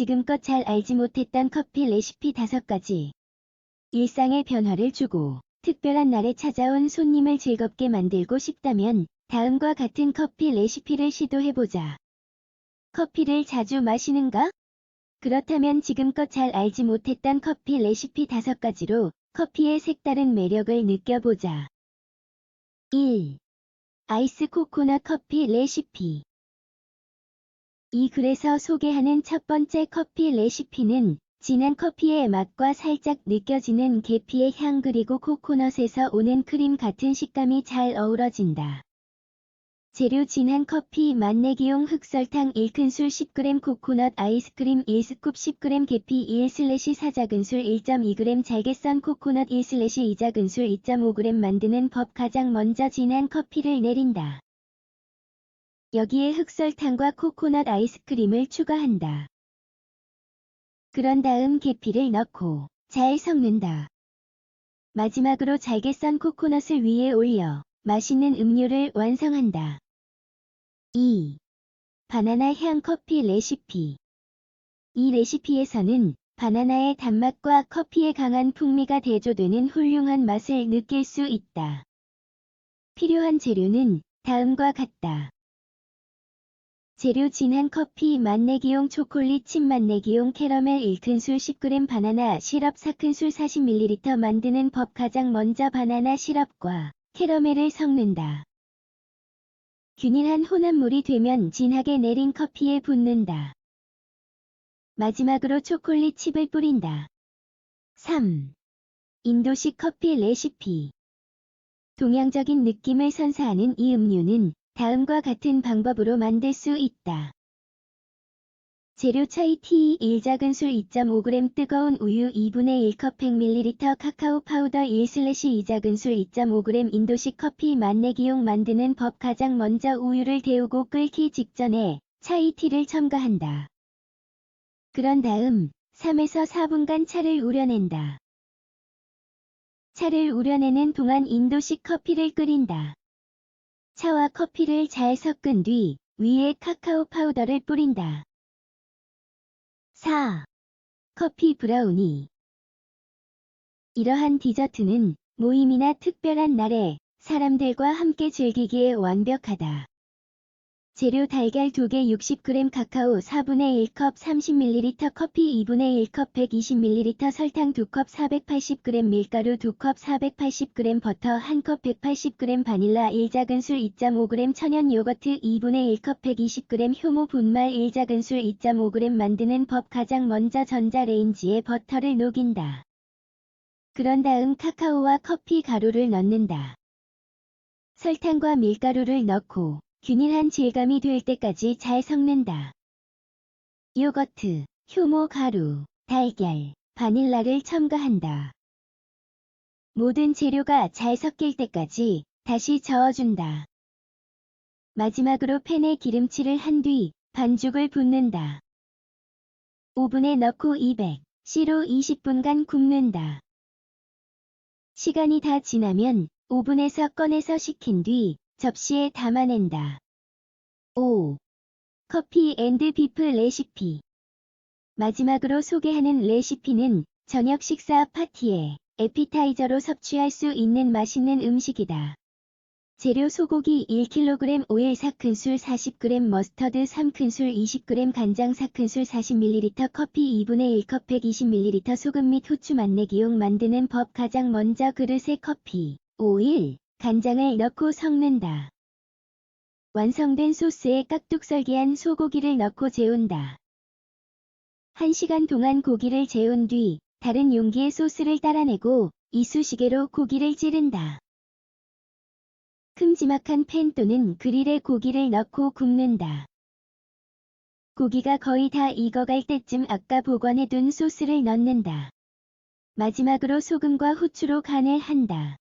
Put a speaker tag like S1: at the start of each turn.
S1: 지금껏 잘 알지 못했던 커피 레시피 5가지. 일상의 변화를 주고 특별한 날에 찾아온 손님을 즐겁게 만들고 싶다면 다음과 같은 커피 레시피를 시도해보자. 커피를 자주 마시는가? 그렇다면 지금껏 잘 알지 못했던 커피 레시피 5가지로 커피의 색다른 매력을 느껴보자. 1. 아이스 코코넛 커피 레시피 이 글에서 소개하는 첫 번째 커피 레시피는 진한 커피의 맛과 살짝 느껴지는 계피의 향 그리고 코코넛에서 오는 크림 같은 식감이 잘 어우러진다. 재료 진한 커피 맛내기용 흑설탕 1큰술 10g 코코넛 아이스크림 1스쿱 10g 계피 1슬래시 4작은술 1.2g 잘게 썬 코코넛 1슬래시 2작은술 2.5g 만드는 법 가장 먼저 진한 커피를 내린다. 여기에 흑설탕과 코코넛 아이스크림을 추가한다. 그런 다음 계피를 넣고 잘 섞는다. 마지막으로 잘게 썬 코코넛을 위에 올려 맛있는 음료를 완성한다. 2. 바나나 향 커피 레시피 이 레시피에서는 바나나의 단맛과 커피의 강한 풍미가 대조되는 훌륭한 맛을 느낄 수 있다. 필요한 재료는 다음과 같다. 재료 진한 커피 맛내기용 초콜릿 칩 맛내기용 캐러멜 1큰술 10g 바나나 시럽 4큰술 40ml 만드는 법 가장 먼저 바나나 시럽과 캐러멜을 섞는다. 균일한 혼합물이 되면 진하게 내린 커피에 붓는다. 마지막으로 초콜릿 칩을 뿌린다. 3. 인도식 커피 레시피 동양적인 느낌을 선사하는 이 음료는 다음과 같은 방법으로 만들 수 있다. 재료 차이 티 1작은술 2.5g 뜨거운 우유 2분의 1컵 100ml 카카오 파우더 1/2작은술 2.5g 인도식 커피 맛내기용 만드는 법 가장 먼저 우유를 데우고 끓기 직전에 차이 티를 첨가한다. 그런 다음 3에서 4분간 차를 우려낸다. 차를 우려내는 동안 인도식 커피를 끓인다. 차와 커피를 잘 섞은 뒤 위에 카카오 파우더를 뿌린다. 4. 커피 브라우니 이러한 디저트는 모임이나 특별한 날에 사람들과 함께 즐기기에 완벽하다. 재료 달걀 2개 60g 카카오 4분의 1컵 30ml 커피 2분의 1컵 120ml 설탕 2컵 480g 밀가루 2컵 480g 버터 1컵 180g 바닐라 1작은술 2.5g 천연 요거트 2분의 1컵 120g 효모 분말 1작은술 2.5g 만드는 법 가장 먼저 전자레인지에 버터를 녹인다. 그런 다음 카카오와 커피 가루를 넣는다. 설탕과 밀가루를 넣고 균일한 질감이 될 때까지 잘 섞는다. 요거트, 효모 가루, 달걀, 바닐라를 첨가한다. 모든 재료가 잘 섞일 때까지 다시 저어준다. 마지막으로 팬에 기름칠을 한 뒤 반죽을 붓는다. 오븐에 넣고 200C로 20분간 굽는다. 시간이 다 지나면 오븐에서 꺼내서 식힌 뒤 접시에 담아낸다. 5. 커피 앤드 비프 레시피 마지막으로 소개하는 레시피는 저녁 식사 파티에 에피타이저로 섭취할 수 있는 맛있는 음식이다. 재료 소고기 1kg 오일 4큰술 40g 머스터드 3큰술 20g 간장 4큰술 40ml 커피 2분의 1컵 120ml 소금 및 후추 맛내기용 만드는 법 가장 먼저 그릇에 커피, 오일, 간장을 넣고 섞는다. 완성된 소스에 깍둑썰기한 소고기를 넣고 재운다. 1시간 동안 고기를 재운 뒤 다른 용기에 소스를 따라내고 이쑤시개로 고기를 찌른다. 큼지막한 팬 또는 그릴에 고기를 넣고 굽는다. 고기가 거의 다 익어갈 때쯤 아까 보관해둔 소스를 넣는다. 마지막으로 소금과 후추로 간을 한다.